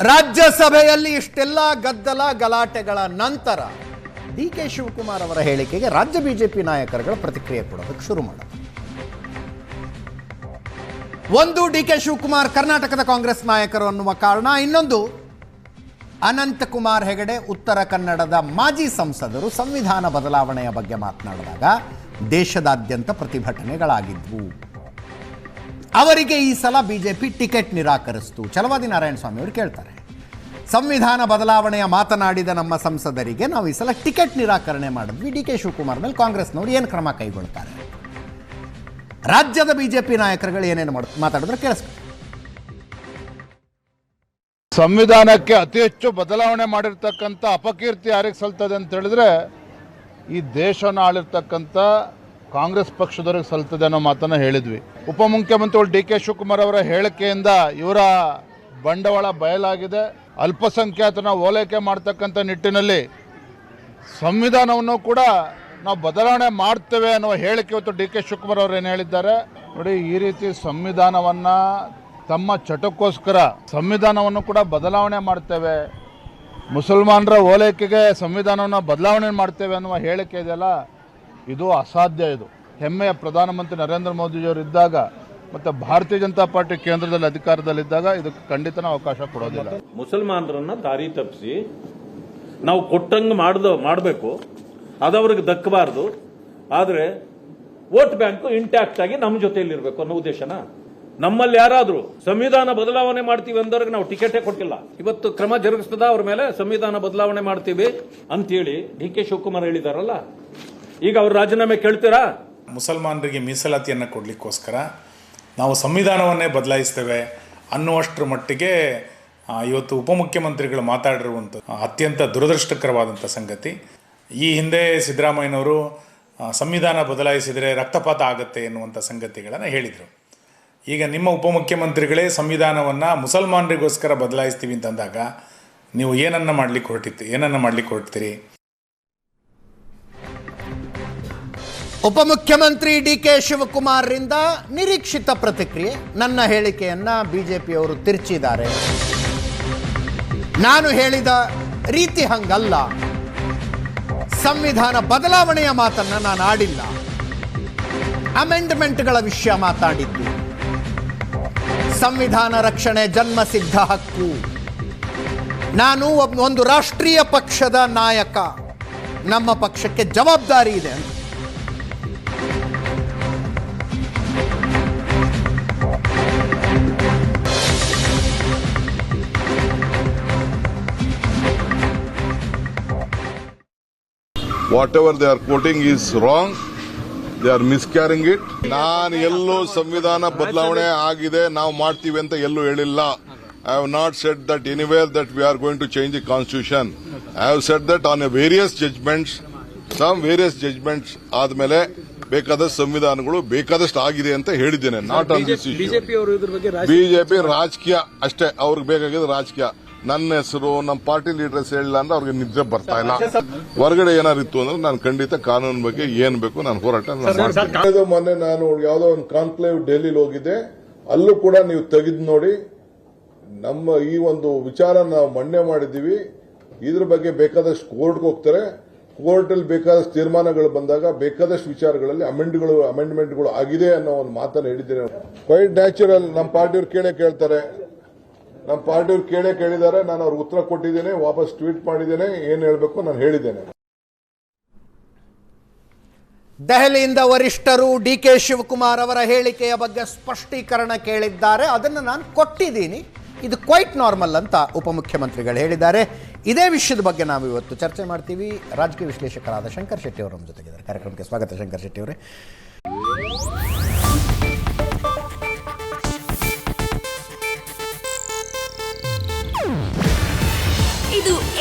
ರಾಜ್ಯಸಭೆಯಲ್ಲಿ ಇಷ್ಟೆಲ್ಲ ಗದ್ದಲ ಗಲಾಟೆಗಳ ನಂತರ ಡಿ ಕೆ ಶಿವಕುಮಾರ್ ಅವರ ಹೇಳಿಕೆಗೆ ರಾಜ್ಯ ಬಿಜೆಪಿ ನಾಯಕರುಗಳು ಪ್ರತಿಕ್ರಿಯೆ ಕೊಡೋದಕ್ಕೆ ಶುರು ಮಾಡೋದು. ಒಂದು, ಡಿ ಕೆ ಶಿವಕುಮಾರ್ ಕರ್ನಾಟಕದ ಕಾಂಗ್ರೆಸ್ ನಾಯಕರು ಅನ್ನುವ ಕಾರಣ, ಇನ್ನೊಂದು, ಅನಂತಕುಮಾರ್ ಹೆಗಡೆ ಉತ್ತರ ಕನ್ನಡದ ಮಾಜಿ ಸಂಸದರು ಸಂವಿಧಾನ ಬದಲಾವಣೆಯ ಬಗ್ಗೆ ಮಾತನಾಡಿದಾಗ ದೇಶದಾದ್ಯಂತ ಪ್ರತಿಭಟನೆಗಳಾಗಿದ್ವು. ಅವರಿಗೆ ಈ ಸಲ ಬಿಜೆಪಿ ಟಿಕೆಟ್ ನಿರಾಕರಿಸ್ತು. ಛಲವಾದಿ ನಾರಾಯಣ ಸ್ವಾಮಿ ಅವರು ಕೇಳ್ತಾರೆ. ಸಂವಿಧಾನ ಬದಲಾವಣೆಯ ಮಾತನಾಡಿದ ನಮ್ಮ ಸಂಸದರಿಗೆ ನಾವು ಈ ಸಲ ಟಿಕೆಟ್ ನಿರಾಕರಣೆ ಮಾಡಿದ್ವಿ. ಡಿ ಕೆ ಶಿವಕುಮಾರ್ ಮೇಲೆ ಕಾಂಗ್ರೆಸ್ನವರು ಏನು ಕ್ರಮ ಕೈಗೊಳ್ತಾರೆ? ರಾಜ್ಯದ ಬಿಜೆಪಿ ನಾಯಕರುಗಳು ಏನೇನು ಮಾಡ್, ಮಾತಾಡಿದ್ರೆ ಕೇಳಿಸ್ಕೊ. ಸಂವಿಧಾನಕ್ಕೆ ಅತಿ ಹೆಚ್ಚು ಬದಲಾವಣೆ ಮಾಡಿರ್ತಕ್ಕಂಥ ಅಪಕೀರ್ತಿ ಯಾರಿಗೆ ಸಲ್ತದೆ ಅಂತ ಹೇಳಿದ್ರೆ ಈ ದೇಶನ ಆಳಿರ್ತಕ್ಕಂಥ ಕಾಂಗ್ರೆಸ್ ಪಕ್ಷದವರಿಗೆ ಸಲ್ತದೆ ಅನ್ನೋ ಮಾತನ್ನು ಹೇಳಿದ್ವಿ. ಉಪಮುಖ್ಯಮಂತ್ರಿಗಳು ಡಿ ಕೆ ಶಿವಕುಮಾರ್ ಅವರ ಹೇಳಿಕೆಯಿಂದ ಇವರ ಬಂಡವಾಳ ಬಯಲಾಗಿದೆ. ಅಲ್ಪಸಂಖ್ಯಾತನ ಓಲೈಕೆ ಮಾಡ್ತಕ್ಕಂಥ ನಿಟ್ಟಿನಲ್ಲಿ ಸಂವಿಧಾನವನ್ನು ಕೂಡ ನಾವು ಬದಲಾವಣೆ ಮಾಡ್ತೇವೆ ಅನ್ನುವ ಹೇಳಿಕೆ ಇವತ್ತು ಡಿ ಕೆ ಶಿವಕುಮಾರ್ ಅವರು ಏನು ಹೇಳಿದ್ದಾರೆ. ನೋಡಿ, ಈ ರೀತಿ ಸಂವಿಧಾನವನ್ನ ತಮ್ಮ ಚಟಕ್ಕೋಸ್ಕರ ಸಂವಿಧಾನವನ್ನು ಕೂಡ ಬದಲಾವಣೆ ಮಾಡ್ತೇವೆ. ಮುಸಲ್ಮಾನರ ಓಲೈಕೆಗೆ ಸಂವಿಧಾನವನ್ನು ಬದಲಾವಣೆ ಮಾಡ್ತೇವೆ ಅನ್ನುವ ಹೇಳಿಕೆ ಇದೆಯಲ್ಲ ಇದು ಅಸಾಧ್ಯ ಇದು. ಹೆಮ್ಮೆಯ ಪ್ರಧಾನಮಂತ್ರಿ ನರೇಂದ್ರ ಮೋದಿಜಿಯವರು ಇದ್ದಾಗ ಮತ್ತು ಭಾರತೀಯ ಜನತಾ ಪಾರ್ಟಿ ಕೇಂದ್ರದಲ್ಲಿ ಅಧಿಕಾರದಲ್ಲಿದ್ದಾಗ ಇದಕ್ಕೆ ಖಂಡಿತ ಅವಕಾಶ ಕೊಡೋದಿಲ್ಲ. ಮುಸಲ್ಮಾನರನ್ನ ದಾರಿ ತಪ್ಪಿಸಿ ನಾವು ಕೊಟ್ಟಂಗೆ ಮಾಡ್ದ, ಮಾಡಬೇಕು. ಅದವ್ರಿಗೆ ದಕ್ಕಬಾರ್ದು. ಆದರೆ ವೋಟ್ ಬ್ಯಾಂಕು ಇಂಟ್ಯಾಕ್ಟ್ ಆಗಿ ನಮ್ಮ ಜೊತೆಯಲ್ಲಿರಬೇಕು ಅನ್ನೋ ಉದ್ದೇಶನ. ನಮ್ಮಲ್ಲಿ ಯಾರಾದರೂ ಸಂವಿಧಾನ ಬದಲಾವಣೆ ಮಾಡ್ತೀವಿ ಅಂದವ್ರಿಗೆ ನಾವು ಟಿಕೆಟೇ ಕೊಟ್ಟಿಲ್ಲ. ಇವತ್ತು ಕ್ರಮ ಜರುಗಿಸ್ತದ ಅವ್ರ ಮೇಲೆ ಸಂವಿಧಾನ ಬದಲಾವಣೆ ಮಾಡ್ತೀವಿ ಅಂತೇಳಿ ಡಿ ಕೆ ಶಿವಕುಮಾರ್ ಹೇಳಿದಾರಲ್ಲ ಈಗ ಅವರು ರಾಜೀನಾಮೆ ಕೇಳ್ತೀರಾ? ಮುಸಲ್ಮಾನರಿಗೆ ಮೀಸಲಾತಿಯನ್ನು ಕೊಡಲಿಕ್ಕೋಸ್ಕರ ನಾವು ಸಂವಿಧಾನವನ್ನೇ ಬದಲಾಯಿಸ್ತೇವೆ ಅನ್ನುವಷ್ಟರ ಮಟ್ಟಿಗೆ ಇವತ್ತು ಉಪಮುಖ್ಯಮಂತ್ರಿಗಳು ಮಾತಾಡಿರುವಂಥ ಅತ್ಯಂತ ದುರದೃಷ್ಟಕರವಾದಂಥ ಸಂಗತಿ. ಈ ಹಿಂದೆ ಸಿದ್ದರಾಮಯ್ಯನವರು ಸಂವಿಧಾನ ಬದಲಾಯಿಸಿದರೆ ರಕ್ತಪಾತ ಆಗುತ್ತೆ ಎನ್ನುವಂಥ ಸಂಗತಿಗಳನ್ನು ಹೇಳಿದರು. ಈಗ ನಿಮ್ಮ ಉಪಮುಖ್ಯಮಂತ್ರಿಗಳೇ ಸಂವಿಧಾನವನ್ನು ಮುಸಲ್ಮಾನರಿಗೋಸ್ಕರ ಬದಲಾಯಿಸ್ತೀವಿ ಅಂತಂದಾಗ ನೀವು ಏನನ್ನು ಮಾಡ್ಲಿಕ್ಕೆ ಹೊರಟಿತ್ತು ಏನನ್ನು ಮಾಡ್ಲಿಕ್ಕೆ ಹೊರಡ್ತೀರಿ ಉಪಮುಖ್ಯಮಂತ್ರಿ ಡಿ ಕೆ ಶಿವಕುಮಾರ್ರಿಂದ ನಿರೀಕ್ಷಿತ ಪ್ರತಿಕ್ರಿಯೆ. ನನ್ನ ಹೇಳಿಕೆಯನ್ನ ಬಿಜೆಪಿಯವರು ತಿರ್ಚಿದ್ದಾರೆ. ನಾನು ಹೇಳಿದ ರೀತಿ ಹಂಗಲ್ಲ. ಸಂವಿಧಾನ ಬದಲಾವಣೆಯ ಮಾತನ್ನ ನಾನು ಆಡಿಲ್ಲ. ಅಮೆಂಡ್ಮೆಂಟ್ಗಳ ವಿಷಯ ಮಾತಾಡಿದ್ದು. ಸಂವಿಧಾನ ರಕ್ಷಣೆ ಜನ್ಮಸಿದ್ಧ ಹಕ್ಕು. ನಾನು ಒಂದು ರಾಷ್ಟ್ರೀಯ ಪಕ್ಷದ ನಾಯಕ. ನಮ್ಮ ಪಕ್ಷಕ್ಕೆ ಜವಾಬ್ದಾರಿ ಇದೆ ಅಂತ they are quoting is wrong they are miscarrying it ನಾನು ಎಲ್ಲೂ ಸಂವಿಧಾನ ಬದಲಾವಣೆ ಆಗಿದೆ ನಾವು ಮಾಡ್ತೀವಿ ಅಂತ ಎಲ್ಲೂ ಹೇಳಿಲ್ಲ. I have not said that anywhere that we are going to change the constitution I have said that on a various judgements some various judgements ಆದ್ಮೇಲೆ ಬೇಕಾದಷ್ಟು ಸಂವಿಧಾನಗಳು ಬೇಕಾದಷ್ಟು ಆಗಿದೆ ಅಂತ ಹೇಳಿದ್ದೇನೆ ನಾಟ್ ಆನ್ ದಿಸ್ ಬಿಜೆಪಿ ರಾಜಕೀಯ ಅಷ್ಟೇ ಅವ್ರಿಗೆ ಬೇಕಾಗಿದ್ದು ರಾಜಕೀಯ. ನನ್ನ ಹೆಸರು ನಮ್ಮ ಪಾರ್ಟಿ ಲೀಡರ್ಸ್ ಹೇಳಿಲ್ಲ ಅಂದ್ರೆ ಅವ್ರಿಗೆ ನಿದ್ರೆ ಬರ್ತಾ ಇಲ್ಲ. ಹೊರಗಡೆ ಏನಾರು ಇತ್ತು ಅಂದ್ರೆ ನಾನು ಖಂಡಿತ ಕಾನೂನು ಬಗ್ಗೆ ಏನ್ ಬೇಕು ನಾನು ಹೋರಾಟ ಮೊನ್ನೆ ನಾನು ಯಾವುದೋ ಒಂದು ಕಾನ್ಕ್ಲೇವ್ ಡೆಲ್ಲಿಲಿ ಹೋಗಿದ್ದೆ. ಅಲ್ಲೂ ಕೂಡ ನೀವು ತೆಗೆದು ನೋಡಿ. ನಮ್ಮ ಈ ಒಂದು ವಿಚಾರ ನಾವು ಮಣ್ಣೆ ಮಾಡಿದ್ದೀವಿ. ಇದ್ರ ಬಗ್ಗೆ ಬೇಕಾದಷ್ಟು ಕೋರ್ಟ್ಗೆ ಹೋಗ್ತಾರೆ. ಕೋರ್ಟ್ ಅಲ್ಲಿ ಬೇಕಾದಷ್ಟು ತೀರ್ಮಾನಗಳು ಬಂದಾಗ ಬೇಕಾದಷ್ಟು ವಿಚಾರಗಳಲ್ಲಿ ಅಮೆಂಡ್ಗಳು ಅಮೆಂಡ್ಮೆಂಟ್ಗಳು ಆಗಿದೆ ಅನ್ನೋ ಒಂದು ಮಾತನ್ನು ಹೇಳಿದ್ದೇನೆ ಕ್ವೈಟ್ ನ್ಯಾಚುರಲ್ ನಮ್ಮ ಪಾರ್ಟಿಯವ್ರು ಕೇಳೇ ಕೇಳ್ತಾರೆ. ನಮ್ಮ ಪಾರ್ಟಿಯವ್ರು ಕೇಳೇ ಕೇಳಿದ್ದಾರೆ, ನಾನು ಅವ್ರಿಗೆ ಉತ್ತರ ಕೊಟ್ಟಿದ್ದೇನೆ, ವಾಪಸ್ ಟ್ವೀಟ್ ಮಾಡಿದ್ದೇನೆ, ಏನ್ ಹೇಳಬೇಕು ನಾನು ಹೇಳಿದ್ದೇನೆ. ದೆಹಲಿಯಿಂದ ವರಿಷ್ಠರು ಡಿ ಕೆ ಶಿವಕುಮಾರ್ ಅವರ ಹೇಳಿಕೆಯ ಬಗ್ಗೆ ಸ್ಪಷ್ಟೀಕರಣ ಕೇಳಿದ್ದಾರೆ. ಅದನ್ನು ನಾನು ಕೊಟ್ಟಿದ್ದೀನಿ. ಇದು ಕ್ವೈಟ್ ನಾರ್ಮಲ್ ಅಂತ ಉಪಮುಖ್ಯಮಂತ್ರಿಗಳು ಹೇಳಿದ್ದಾರೆ. ಇದೇ ವಿಷಯದ ಬಗ್ಗೆ ನಾವು ಇವತ್ತು ಚರ್ಚೆ ಮಾಡ್ತೀವಿ. ರಾಜಕೀಯ ವಿಶ್ಲೇಷಕರಾದ ಶಂಕರ್ ಶೆಟ್ಟಿ ಅವರ ಜೊತೆಗಿದ್ದಾರೆ. ಕಾರ್ಯಕ್ರಮಕ್ಕೆ ಸ್ವಾಗತ ಶಂಕರ್ ಶೆಟ್ಟಿ ಅವರೇ.